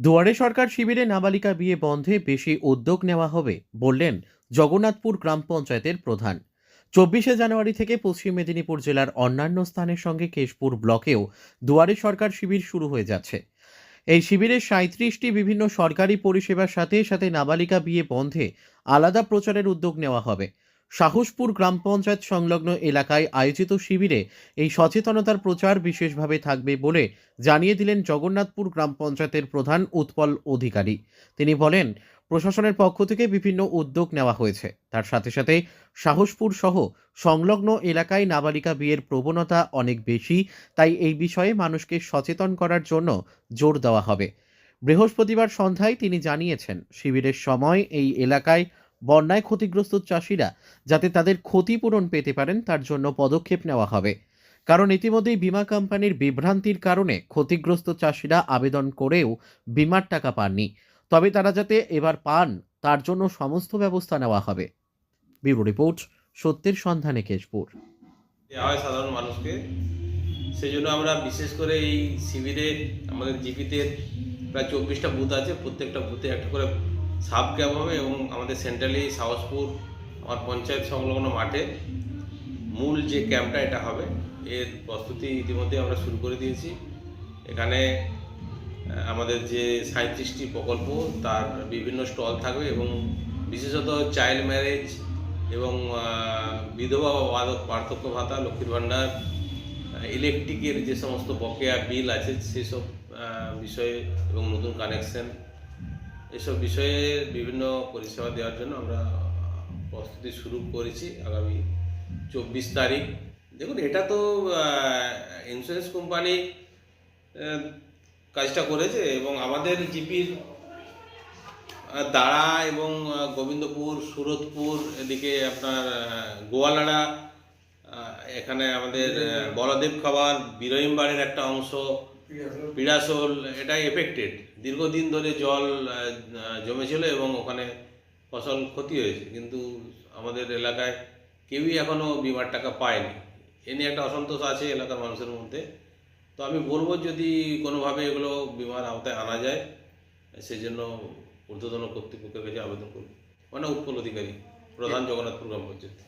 দুয়ারে সরকার শিবিরে নাবালিকা বিয়ে বন্ধে বেশি উদ্যোগ নেওয়া হবে, বললেন জগন্নাথপুর গ্রাম পঞ্চায়েতের প্রধান। চব্বিশে জানুয়ারি থেকে পশ্চিম মেদিনীপুর জেলার অন্যান্য স্থানের সঙ্গে কেশপুর ব্লকেও দুয়ারে সরকার শিবির শুরু হয়ে যাচ্ছে। এই শিবিরে সাঁত্রিশটি বিভিন্ন সরকারি পরিষেবার সাথে সাথে নাবালিকা বিয়ে বন্ধে আলাদা প্রচারের উদ্যোগ নেওয়া হবে। সাহসপুর গ্রাম পঞ্চায়েত সংলগ্ন এলাকায় আয়োজিত শিবিরে এই সচেতনতার প্রচার বিশেষভাবে থাকবে বলে জানিয়ে দিলেন জগন্নাথপুর গ্রাম পঞ্চায়েতের প্রধান উৎপল অধিকারী। তিনি বলেন, প্রশাসনের পক্ষ থেকে বিভিন্ন উদ্যোগ নেওয়া হয়েছে। তার সাথে সাথে সাহসপুর সহ সংলগ্ন এলাকায় নাবালিকা বিয়ের প্রবণতা অনেক বেশি, তাই এই বিষয়ে মানুষকে সচেতন করার জন্য জোর দেওয়া হবে। বৃহস্পতিবার সন্ধ্যায় তিনি জানিয়েছেন, শিবিরের সময় এই এলাকায় বন্যায় ক্ষতিগ্রস্ত চাষিরা যাতে তাদের ক্ষতিপূরণ পেতে পারেন, তার জন্য পদক্ষেপ নেওয়া হবে। কারণ ইতিমধ্যেই বিমা কোম্পানির বিভ্রান্তির কারণে ক্ষতিগ্রস্ত চাষিরা আবেদন করেও বিমার টাকা পাননি। তবে তারা যাতে এবার পান, তার জন্য সমস্ত ব্যবস্থা নেওয়া হবে। ব্যুরো রিপোর্ট, সত্যের সন্ধানে কেশপুর। হয় সাধারণ মানুষকে সেই জন্য আমরা বিশেষ করে এই শিবিরে আমাদের জিপিতে প্রায় চব্বিশটা বুথ আছে, প্রত্যেকটা বুথে একটা করে সাব ক্যাম্প হবে এবং আমাদের সেন্ট্রালি সাহসপুর, আমার পঞ্চায়েত সংলগ্ন মাঠে মূল যে ক্যাম্পটা এটা হবে, এর প্রস্তুতি ইতিমধ্যে আমরা শুরু করে দিয়েছি। এখানে আমাদের যে সাঁত্রিশটি প্রকল্প, তার বিভিন্ন স্টল থাকবে এবং বিশেষত চাইল্ড ম্যারেজ এবং বিধবা বা পার্থক্য ভাতা, লক্ষ্মীর ভাণ্ডার ইলেকট্রিকের যে সমস্ত বকেয়া বিল আছে, সেসব বিষয়ে এবং নতুন কানেকশন এসব বিষয়ে বিভিন্ন পরিষেবা দেওয়ার জন্য আমরা প্রস্তুতি শুরু করেছি আগামী চব্বিশ তারিখ। দেখুন, এটা তো ইন্স্যুরেন্স কোম্পানি কাজটা করেছে এবং আমাদের জিপির দাঁড়া এবং গোবিন্দপুর, সুরতপুর, এদিকে আপনার গোয়ালাড়া এখানে আমাদের বলদেব খাবার বিরহিমবাড়ির একটা অংশ পিড়াশোল এটা এফেক্টেড দীর্ঘদিন ধরে জল জমেছিল এবং ওখানে ফসল ক্ষতি হয়েছে। কিন্তু আমাদের এলাকায় কেউই এখনও বিমার টাকা পায়নি। এ নিয়ে একটা অসন্তোষ আছে এলাকার মানুষের মধ্যে। তো আমি বলব যদি কোনোভাবে এগুলো বিমার আওতায় আনা যায় সেই জন্য ঊর্ধ্বতন কর্তৃপক্ষের কাছে আবেদন করব। মানে উৎপল অধিকারী প্রধান জগন্নাথপুর গ্রাম পঞ্চায়েত।